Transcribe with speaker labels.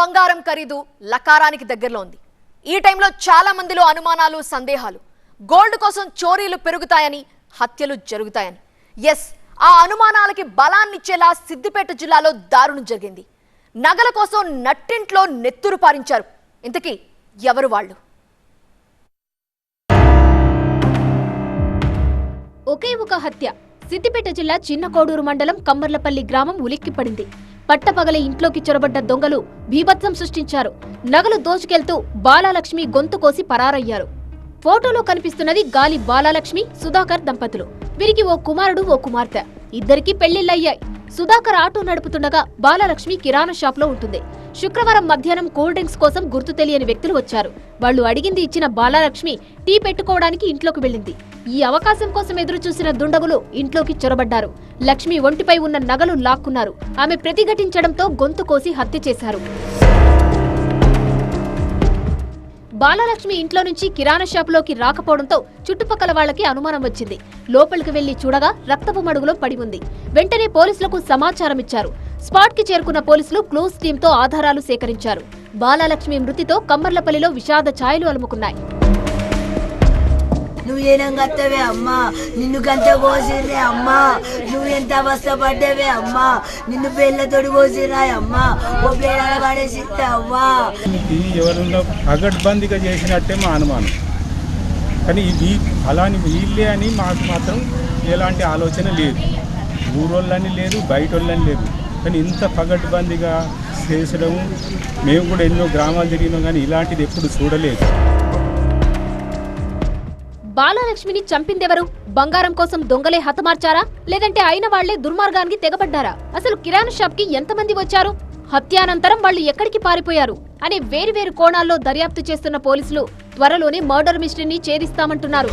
Speaker 1: బంగారం ఖరీదు లకారానికి దగ్గరలో ఉంది ఈ టైంలో చాలా మందిలో అనుమానాలు సందేహాలు. గోల్డ్ కోసం చోరీలు పెరుగుతాయని హత్యలు జరుగుతాయని. ఎస్ ఆ అనుమానాలకి బలాన్నిచ్చేలా సిద్దిపేట జిల్లాలో దారుణం జరిగింది. నగల కోసం నట్టింట్లో నెత్తురు పారించారు. ఇంతకీ ఎవరు వాళ్ళు?
Speaker 2: ఒకే ఒక హత్య. సిద్దిపేట జిల్లా చిన్న కోడూరు మండలం కమ్మర్లపల్లి గ్రామం ఉలిక్కిపడింది. పట్టపగలే ఇంట్లోకి చొరబడ్డ దొంగలు భీభత్సం సృష్టించారు. నగలు దోచుకెళ్తూ బాలాలక్ష్మి గొంతు కోసి పరారయ్యారు. ఫోటోలో కనిపిస్తున్నది గాలి బాలాలక్ష్మి సుధాకర్ దంపతులు. వీరికి ఓ కుమారుడు ఓ కుమార్తె. ఇద్దరికి పెళ్ళిళ్ళయ్యాయి సుధాకర్ ఆటో నడుపుతుండగా బాలాలక్ష్మి కిరాణా షాప్లో ఉంటుంది. శుక్రవారం మధ్యాహ్నం కూల్ డ్రింక్స్ కోసం గుర్తు తెలియని వ్యక్తులు వచ్చారు. వాళ్ళు అడిగింది ఇచ్చిన బాలాలక్ష్మి టీ పెట్టుకోవడానికి ఇంట్లోకి వెళ్ళింది. ఈ అవకాశం కోసం ఎదురు చూసిన దుండగులు ఇంట్లోకి చొరబడ్డారు. లక్ష్మి ఒంటిపై ఉన్న నగలు లాక్కున్నారు. ఆమె ప్రతిఘటించడంతో గొంతు కోసి హత్య చేశారు. బాలలక్ష్మి ఇంట్లో నుంచి కిరాణా షాపులోకి రాకపోవడంతో చుట్టుపక్కల వాళ్ళకి అనుమానం వచ్చింది. లోపలికి వెళ్ళి చూడగా రక్తపు మడుగులో పడి ఉంది. వెంటనే పోలీసులకు సమాచారం ఇచ్చారు. స్పాట్కి చేరుకున్న పోలీసులు క్లోజ్ టీంతో ఆధారాలు సేకరించారు. బాలలక్ష్మి మృతితో కమ్మర్లపల్లిలో విషాద ఛాయలు అలుముకున్నాయి.
Speaker 3: నువ్వు ఏనం కత్తవే అమ్మా? నిన్ను గంత కోసిర్రే అమ్మా? నువ్వెంత అవస్థపడ్డవే అమ్మా? నిన్ను పెళ్ళతోడు కోసిర్రా అమ్మా? ఓ పేరాల పడేసిస్తే అవ్వా?
Speaker 4: ఇది పగడ్బందీగా చేసినట్టే మా అనుమానం. కానీ ఇది అలాని వీళ్ళే అని మాకు మాత్రం ఎలాంటి ఆలోచన లేదు. ఊరోళ్ళని లేదు బయట వాళ్ళని లేదు. కానీ ఇంత పగడ్బందీగా చేసడం మేము కూడా ఎన్నో గ్రామాలు తిరిగినాం కానీ ఇలాంటిది ఎప్పుడు చూడలేదు.
Speaker 2: బాలలక్ష్మిని చంపిందెవరు? బంగారం కోసం దొంగలే హతమార్చారా? లేదంటే అయిన వాళ్ళే దుర్మార్గానికి తెగబడ్డారా అసలు కిరాణా షాప్కి ఎంతమంది వచ్చారు? హత్యానంతరం వాళ్ళు ఎక్కడికి పారిపోయారు? అనే వేరువేరు కోణాల్లో దర్యాప్తు చేస్తున్న పోలీసులు త్వరలోనే మర్డర్ మిస్టరీని ఛేదిస్తామంటున్నారు.